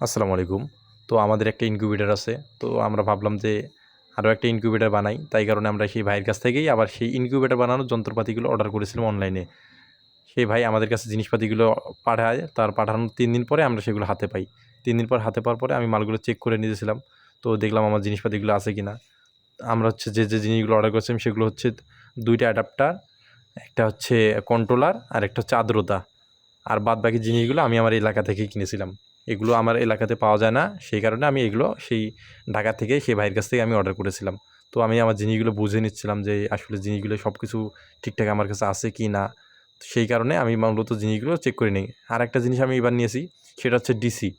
আসসালামু আলাইকুম। তো আমাদের একটা ইনকিউবেটার আছে। তো আমরা ভাবলাম যে আরও একটা ইনকিউবেটার বানাই। তাই কারণে আমরা সেই ভাইয়ের কাছ থেকেই আবার সেই ইনকিউবেটার বানানোর যন্ত্রপাতিগুলো অর্ডার করেছিলাম অনলাইনে সেই ভাই আমাদের কাছে জিনিসপাতিগুলো পাঠায়। তার পাঠানোর তিন দিন পরে আমরা সেগুলো হাতে পাই। তিন দিন পর হাতে পাওয়ার পরে আমি মালগুলো চেক করে নিয়েছিলাম তো দেখলাম আমার জিনিসপাতিগুলো আছে কি না আমরা হচ্ছে যে যে জিনিসগুলো অর্ডার করেছিলাম সেগুলো হচ্ছে দুইটা অ্যাডাপ্টার একটা হচ্ছে কন্ট্রোলার আর একটা হচ্ছে আর্দ্রতা। আর বাদ বাকি জিনিসগুলো আমি আমার এলাকা থেকেই কিনেছিলাম। এগুলো আমার এলাকাতে পাওয়া যায় না, সেই কারণে আমি এগুলো সেই ঢাকা থেকে সেই ভাইয়ের কাছ থেকে আমি অর্ডার করেছিলাম। তো আমি আমার জিনিসগুলো বুঝে নিচ্ছিলাম যে আসলে জিনিসগুলো সব কিছু ঠিকঠাক আমার কাছে আছে কি না। সেই কারণে আমি মূলত জিনিসগুলো চেক করে নিই। আর একটা জিনিস আমি এবার নিয়েছি, সেটা হচ্ছে ডিসি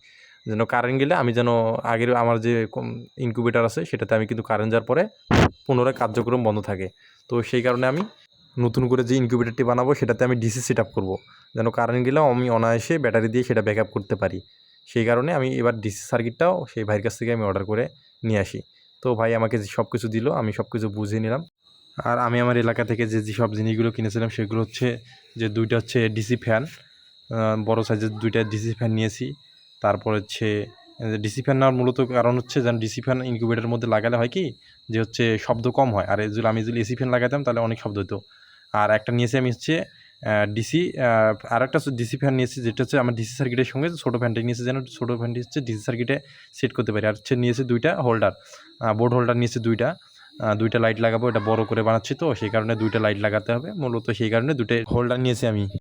যেন কারেন্ট গেলে আমি যেন আগের আমার যে ইনকিউবেটার আছে, সেটাতে আমি কিন্তু কারেন্ট যাওয়ার পরে পুনরায় কার্যক্রম বন্ধ থাকে। তো সেই কারণে আমি নতুন করে যে ইনকিউবেটারটি বানাবো, সেটাতে আমি ডিসি সেট আপ করব। যেন কারেন্ট গেলেও আমি অনায়াসে ব্যাটারি দিয়ে সেটা ব্যাক করতে পারি। সেই কারণে আমি এবার ডিসি সার্কিটটাও সেই ভাইয়ের কাছ থেকে আমি অর্ডার করে নিয়ে আসি। তো ভাই আমাকে সব কিছু দিল, আমি সব কিছু বুঝে নিলাম। আর আমি আমার এলাকা থেকে যে যেসব জিনিসগুলো কিনেছিলাম, সেগুলো হচ্ছে যে, দুইটা হচ্ছে ডিসি ফ্যান বড় সাইজের দুইটা ডিসি ফ্যান নিয়েছি। তারপর হচ্ছে ডিসি ফ্যান নেওয়ার মূলত কারণ হচ্ছে যেন ডিসি ফ্যান ইনকিউবেটারের মধ্যে লাগালে হয় কি? যে হচ্ছে শব্দ কম হয়। আর যদি আমি যদি এসি ফ্যান লাগাতাম, তাহলে অনেক শব্দ হতো আর একটা নিয়েছি আমি হচ্ছে ডিসি আর একটা ডিসি ফ্যান নিয়েছি, যেটা হচ্ছে আমার ডিসি সার্কিটের সঙ্গে ছোটো ফ্যানটা নিয়েছি যেন ছোটো ফ্যানটি হচ্ছে ডিসি সার্কিটে সেট করতে পারি। আর হচ্ছে নিয়েছে দুইটা হোল্ডার বোর্ড হোল্ডার নিয়েছে দুইটা। দুইটা লাইট লাগাবো, এটা বড় করে বানাচ্ছি তো, সেই কারণে দুইটা লাইট লাগাতে হবে। মূলত সেই কারণে দুটো হোল্ডার নিয়েছি আমি।